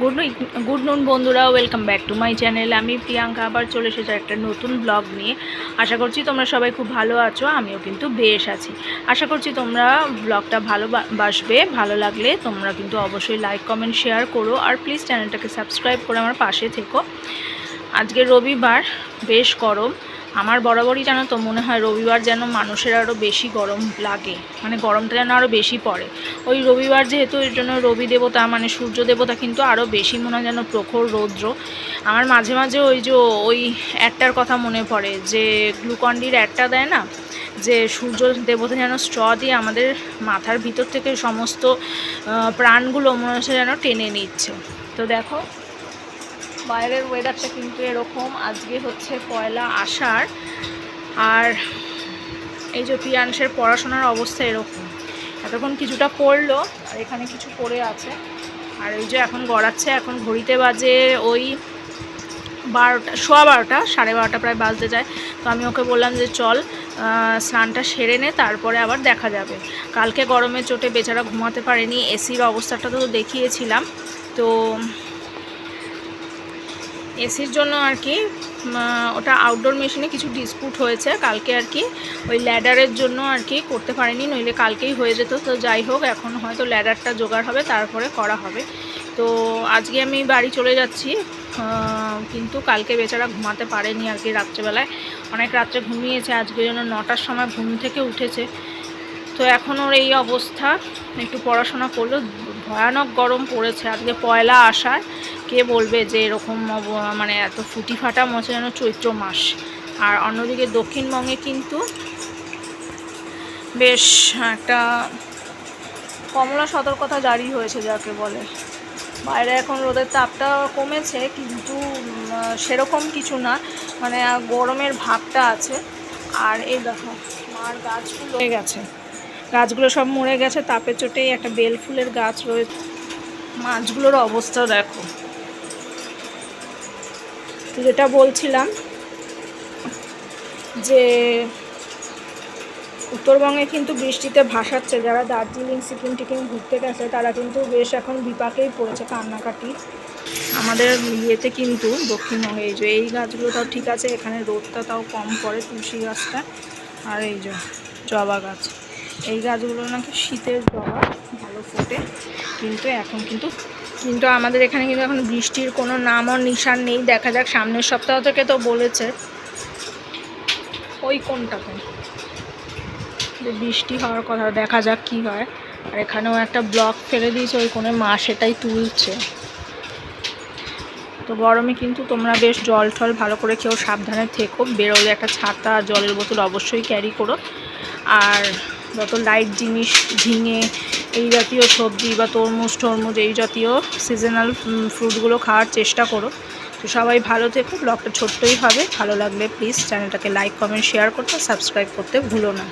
Good good noon বন্ধুরা welcome back to my channel আমি প্রিয়াঙ্কা আবার চলে এসেছি একটা নতুন ব্লগ নিয়ে। আশা করছি তোমরা সবাই খুব ভালো আছো, আমিও কিন্তু বেশ আছি। আশা করছি তোমরা ব্লগটা ভালো বাসবে, ভালো লাগলে তোমরা কিন্তু অবশ্যই লাইক কমেন্ট শেয়ার করো। আর প্লিজ চ্যানেলটাকে সাবস্ক্রাইব করে আমার পাশে থেকো। আজকে রবিবার, বেশ গরম। আমার বরাবরই জানো তো মনে হয় রবিবার যেন মানুষের আরও বেশি গরম লাগে মানে গরমটা যেন আরও বেশি পড়ে। ওই রবিবার যেহেতু এর জন্য রবি দেবতা মানে সূর্য দেবতা কিন্তু আরও বেশি মনে হয় যেন প্রখর রৌদ্র। আমার মাঝে মাঝে ওই যে ওই অ্যাডটার কথা মনে পড়ে যে গ্লুকন্ডির অ্যাডটা দেয় না, যে সূর্য দেবতা যেন স্ট্র দিয়ে আমাদের মাথার ভিতর থেকে সমস্ত প্রাণগুলো মনে হচ্ছে যেন টেনে নিচ্ছে। তো দেখো বাইরের ওয়েদারটা কিন্তু এরকম। আজকে হচ্ছে পয়লা আষাঢ়। আর এই যে পিয়াংশের পড়াশোনার অবস্থা এরকম। এতক্ষণ কিছুটা পড়ল, আর এখানে কিছু পড়ে আছে। আর এই যে এখন গড়াচ্ছে, এখন ঘড়িতে বাজে ওই বারোটা, সোয়া বারোটা, সাড়ে বারোটা প্রায় বাজতে যায়। তো আমি ওকে বললাম যে চল স্নানটা সেরে নে, তারপরে আবার দেখা যাবে। কালকে গরমের চোটে বেচারা ঘুমাতে পারেনি, এসির অবস্থাটা তো দেখিয়েছিলাম। তো এসির জন্য আর কি ওটা আউটডোর মেশিনে কিছু ডিসপুট হয়েছে, কালকে আর কি ওই ল্যাডারের জন্য আর কি করতে পারিনি, নইলে কালকেই হয়ে যেত, তো যাই হোক, এখন হয়তো ল্যাডারটা জোগাড় হবে, তারপরে করা হবে। তো আজকে আমি বাড়ি চলে যাচ্ছি কিন্তু কালকে বেচারা ঘুমাতে পারেনি আর কি রাত্রেবেলায়। অনেক রাত্রে ঘুমিয়েছে, আজকে যেন নটার সময় ঘুম থেকে উঠেছে। তো এখন ওর এই অবস্থা, একটু পড়াশোনা করল, ভয়ানক গরম পড়েছে, আজকে পয়লা আসার কে বলবে যে এরকম মানে এত ফুটি ফাটা যেন চৈত্র মাস? আর অন্যদিকে দক্ষিণবঙ্গে কিন্তু বেশ একটা কমলা সতর্কতা জারি হয়েছে, যাকে বলে। বাইরে এখন রোদের তাপটা কমেছে, কিন্তু সেরকম কিছু না। মানে গরমের ভাবটা আছে। আর এই দেখো, মার গাছগুলো হয়ে গেছে। গাছগুলো সব মরে গেছে, তাপের চোটেই একটা বেল ফুলের গাছ রয়েছে মাছগুলোর অবস্থা দেখো। তো যেটা বলছিলাম যে উত্তরবঙ্গে কিন্তু বৃষ্টিতে ভাসাচ্ছে। যারা দার্জিলিং, সিকিম, টিকিম ঘুরতে গেছে, তারা কিন্তু বেশ এখন বিপাকেই পড়েছে কান্নাকাটি। আমাদের ইয়েতে কিন্তু দক্ষিণবঙ্গে এই যে, এই গাছগুলো তাও ঠিক আছে, এখানে রোদটা তাও কম পড়ে তুলসী গাছটা। আর এই যে, জবা গাছ। এই গাছগুলো নাকি শীতের জবা, ভালো ফোটে। কিন্তু এখন কিন্তু কিন্তু আমাদের এখানে কিন্তু এখন বৃষ্টির কোনো নামও নিশান নেই। দেখা যাক, সামনের সপ্তাহ থেকে তো বলেছে। ওই কোনটাতে? যে বৃষ্টি হওয়ার কথা, দেখা যাক কি হয়। আর এখানেও একটা ব্লক ফেলে দিয়েছে, ওই কোণে মা সেটাই তুলছে। তো গরমে কিন্তু তোমরা বেশ জল টল ভালো করে খেও সাবধানে থেকো। বেরোলে একটা ছাতা, জলের বোতল অবশ্যই ক্যারি করো। আর যত লাইট জিনিস ঝিঙে, এই জাতীয় সবজি বা তরমুজ টরমুজ, এই জাতীয় সিজনাল ফ্রুটগুলো খাওয়ার চেষ্টা করো। তো সবাই ভালো থেকো ব্লগটা ছোট্টই হবে। ভালো লাগলে প্লিজ চ্যানেলটাকে লাইক কমেন্ট শেয়ার করতে সাবস্ক্রাইব করতে ভুলো না।